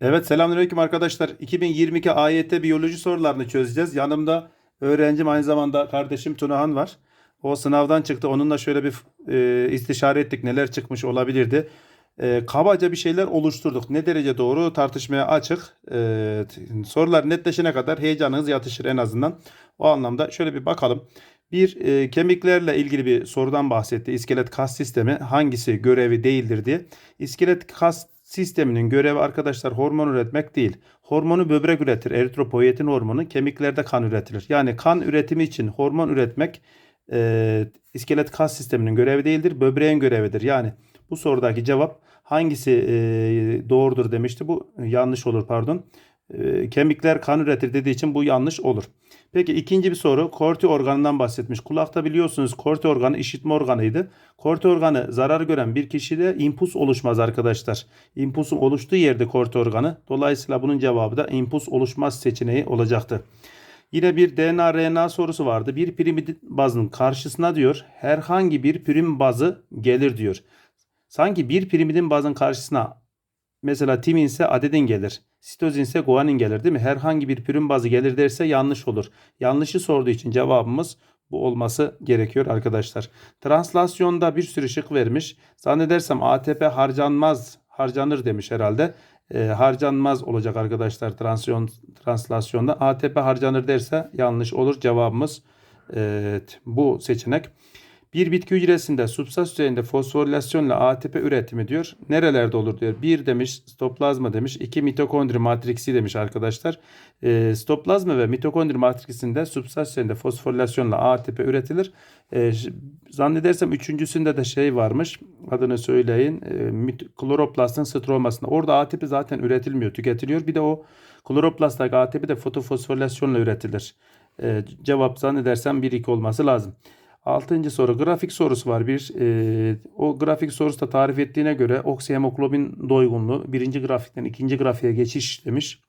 Evet selamünaleyküm arkadaşlar. 2022 AYT biyoloji sorularını çözeceğiz. Yanımda öğrencim aynı zamanda kardeşim Tunahan var. O sınavdan çıktı. Onunla şöyle bir e, istişare ettik. Neler çıkmış olabilirdi. E, kabaca bir şeyler oluşturduk. Ne derece doğru tartışmaya açık. E, sorular netleşene kadar heyecanınız yatışır en azından. O anlamda şöyle bir bakalım. Bir e, kemiklerle ilgili bir sorudan bahsetti. İskelet kas sistemi hangisi görevi değildir diye. İskelet kas sisteminin görevi arkadaşlar hormon üretmek değil. Hormonu böbrek üretir. Eritropoyetin hormonu kemiklerde kan üretilir. Yani kan üretimi için hormon üretmek e, iskelet kas sisteminin görevi değildir. Böbreğin görevidir. Yani bu sorudaki cevap hangisi e, doğrudur demişti. Bu yanlış olur pardon. E, kemikler kan üretir dediği için bu yanlış olur. Peki ikinci bir soru. Korti organından bahsetmiş. Kulakta biliyorsunuz korti organı işitme organıydı. Korti organı zarar gören bir kişide impuls oluşmaz arkadaşlar. İmpulsun oluştuğu yerde korti organı. Dolayısıyla bunun cevabı da impuls oluşmaz seçeneği olacaktı. Yine bir DNA RNA sorusu vardı. Bir pirimidin bazının karşısına diyor herhangi bir prim bazı gelir diyor. Sanki bir pirimidin bazın karşısına Mesela timin ise adedin gelir. Sitozin ise guanin gelir değil mi? Herhangi bir pürün bazı gelir derse yanlış olur. Yanlışı sorduğu için cevabımız bu olması gerekiyor arkadaşlar. Translasyonda bir sürü şık vermiş. Zannedersem ATP harcanmaz, harcanır demiş herhalde. Ee, harcanmaz olacak arkadaşlar translasyon, translasyonda. ATP harcanır derse yanlış olur. Cevabımız evet, bu seçenek. Bir bitki hücresinde substrat düzeyinde fosforilasyonla ATP üretimi diyor. Nerelerde olur diyor. Bir demiş stoplazma demiş. iki mitokondri matriksi demiş arkadaşlar. E, stoplazma ve mitokondri matriksinde substrat düzeyinde fosforilasyonla ATP üretilir. E, zannedersem üçüncüsünde de şey varmış. Adını söyleyin. E, kloroplastın stromasında. Orada ATP zaten üretilmiyor, tüketiliyor. Bir de o kloroplasttaki ATP de fotofosforilasyonla üretilir. E, cevap zannedersem 1-2 olması lazım. Altıncı soru grafik sorusu var. Bir e, o grafik sorusu da tarif ettiğine göre oksihemoglobin doygunluğu birinci grafikten ikinci grafiğe geçiş demiş.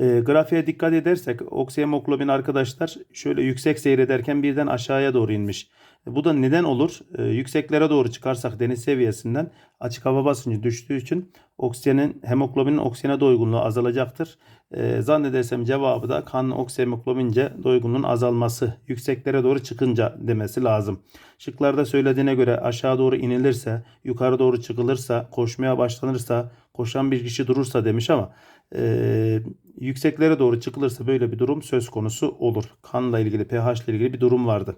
E, grafiğe dikkat edersek oksihemoglobin arkadaşlar şöyle yüksek seyrederken birden aşağıya doğru inmiş. Bu da neden olur? E, yükseklere doğru çıkarsak deniz seviyesinden açık hava basıncı düştüğü için oksijenin hemoglobinin oksijene doygunluğu azalacaktır. E, zannedersem cevabı da kan oksihemoglobince doygunluğun azalması yükseklere doğru çıkınca demesi lazım. Şıklarda söylediğine göre aşağı doğru inilirse, yukarı doğru çıkılırsa, koşmaya başlanırsa, koşan bir kişi durursa demiş ama e, yükseklere doğru çıkılırsa böyle bir durum söz konusu olur. Kanla ilgili, pH ile ilgili bir durum vardı.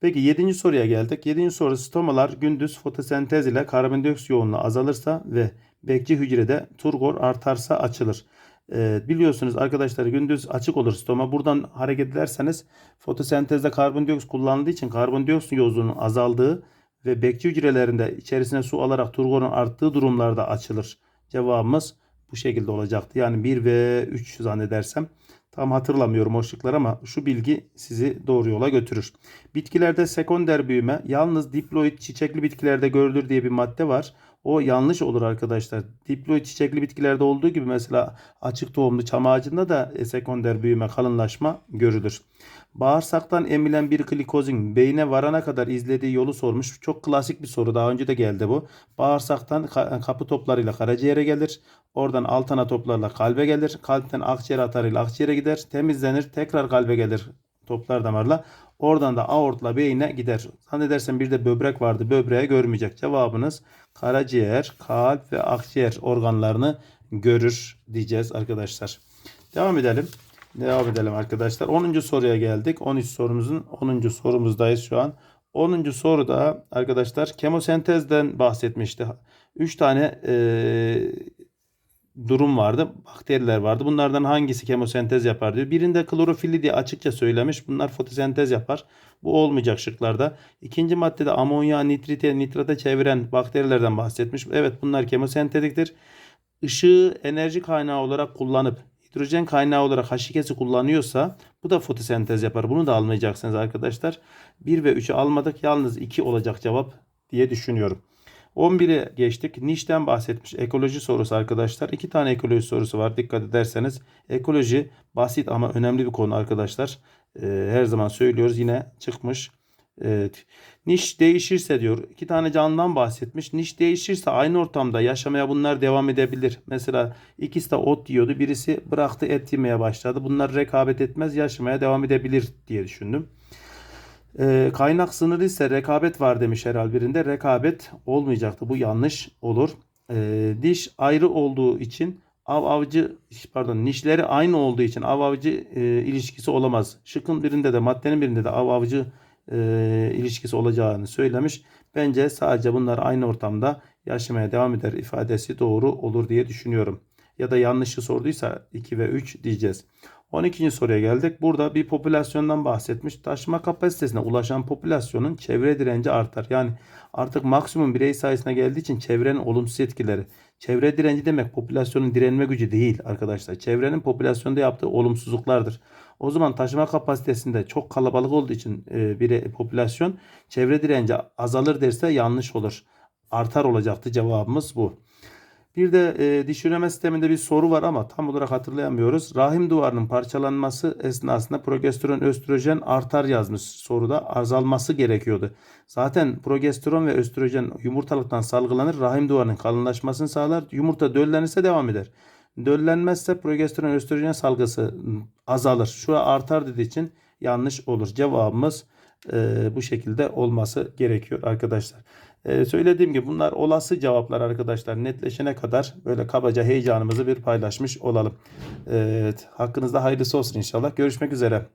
Peki 7. soruya geldik. 7. soru stomalar gündüz fotosentez ile karbondioksit yoğunluğu azalırsa ve bekçi hücrede turgor artarsa açılır. Ee, biliyorsunuz arkadaşlar gündüz açık olur stoma. Buradan hareket ederseniz fotosentezde karbondioksit kullanıldığı için karbondioksit yoğunluğunun azaldığı ve bekçi hücrelerinde içerisine su alarak turgorun arttığı durumlarda açılır. Cevabımız bu şekilde olacaktı. Yani 1 ve 3 zannedersem. Tam hatırlamıyorum o şıklar ama şu bilgi sizi doğru yola götürür. Bitkilerde sekonder büyüme yalnız diploid çiçekli bitkilerde görülür diye bir madde var. O yanlış olur arkadaşlar. Diploid çiçekli bitkilerde olduğu gibi mesela açık tohumlu çam ağacında da e, sekonder büyüme, kalınlaşma görülür. Bağırsaktan emilen bir glikozin beyne varana kadar izlediği yolu sormuş. Çok klasik bir soru. Daha önce de geldi bu. Bağırsaktan ka- kapı toplarıyla karaciğere gelir. Oradan altına toplarla kalbe gelir. Kalpten akciğer atarıyla akciğere gider. Temizlenir. Tekrar kalbe gelir toplar damarla. Oradan da aortla beyine gider. Zannedersen bir de böbrek vardı. Böbreğe görmeyecek. Cevabınız karaciğer, kalp ve akciğer organlarını görür diyeceğiz arkadaşlar. Devam edelim. Devam edelim arkadaşlar. 10. soruya geldik. 13 sorumuzun 10. sorumuzdayız şu an. 10. soruda arkadaşlar kemosentezden bahsetmişti. 3 tane eee, durum vardı. Bakteriler vardı. Bunlardan hangisi kemosentez yapar diyor. Birinde klorofilli diye açıkça söylemiş. Bunlar fotosentez yapar. Bu olmayacak şıklarda. İkinci maddede amonya, nitrite, nitrata çeviren bakterilerden bahsetmiş. Evet bunlar kemosentetiktir. Işığı enerji kaynağı olarak kullanıp hidrojen kaynağı olarak H2'si kullanıyorsa bu da fotosentez yapar. Bunu da almayacaksınız arkadaşlar. 1 ve 3'ü almadık. Yalnız 2 olacak cevap diye düşünüyorum. 11'e geçtik. Niş'ten bahsetmiş. Ekoloji sorusu arkadaşlar. İki tane ekoloji sorusu var. Dikkat ederseniz. Ekoloji basit ama önemli bir konu arkadaşlar. Ee, her zaman söylüyoruz. Yine çıkmış. Evet. Niş değişirse diyor. iki tane canlıdan bahsetmiş. Niş değişirse aynı ortamda yaşamaya bunlar devam edebilir. Mesela ikisi de ot yiyordu. Birisi bıraktı et yemeye başladı. Bunlar rekabet etmez yaşamaya devam edebilir diye düşündüm. Ee, kaynak sınırı ise rekabet var demiş herhal birinde. Rekabet olmayacaktı. Bu yanlış olur. Ee, diş ayrı olduğu için av avcı pardon nişleri aynı olduğu için av avcı e, ilişkisi olamaz. Şıkın birinde de maddenin birinde de av avcı e, ilişkisi olacağını söylemiş. Bence sadece bunlar aynı ortamda yaşamaya devam eder ifadesi doğru olur diye düşünüyorum. Ya da yanlışı sorduysa 2 ve 3 diyeceğiz. 12. soruya geldik. Burada bir popülasyondan bahsetmiş. Taşıma kapasitesine ulaşan popülasyonun çevre direnci artar. Yani artık maksimum birey sayısına geldiği için çevrenin olumsuz etkileri. Çevre direnci demek popülasyonun direnme gücü değil arkadaşlar. Çevrenin popülasyonda yaptığı olumsuzluklardır. O zaman taşıma kapasitesinde çok kalabalık olduğu için e, bir popülasyon çevre direnci azalır derse yanlış olur. Artar olacaktı cevabımız bu. Bir de e, diş üreme sisteminde bir soru var ama tam olarak hatırlayamıyoruz. Rahim duvarının parçalanması esnasında progesteron, östrojen artar yazmış soruda. Azalması gerekiyordu. Zaten progesteron ve östrojen yumurtalıktan salgılanır. Rahim duvarının kalınlaşmasını sağlar. Yumurta döllenirse devam eder. Döllenmezse progesteron, östrojen salgısı azalır. Şu artar dediği için yanlış olur. Cevabımız e, bu şekilde olması gerekiyor arkadaşlar. E, söylediğim gibi bunlar olası cevaplar arkadaşlar. Netleşene kadar böyle kabaca heyecanımızı bir paylaşmış olalım. Evet, hakkınızda hayırlısı olsun inşallah. Görüşmek üzere.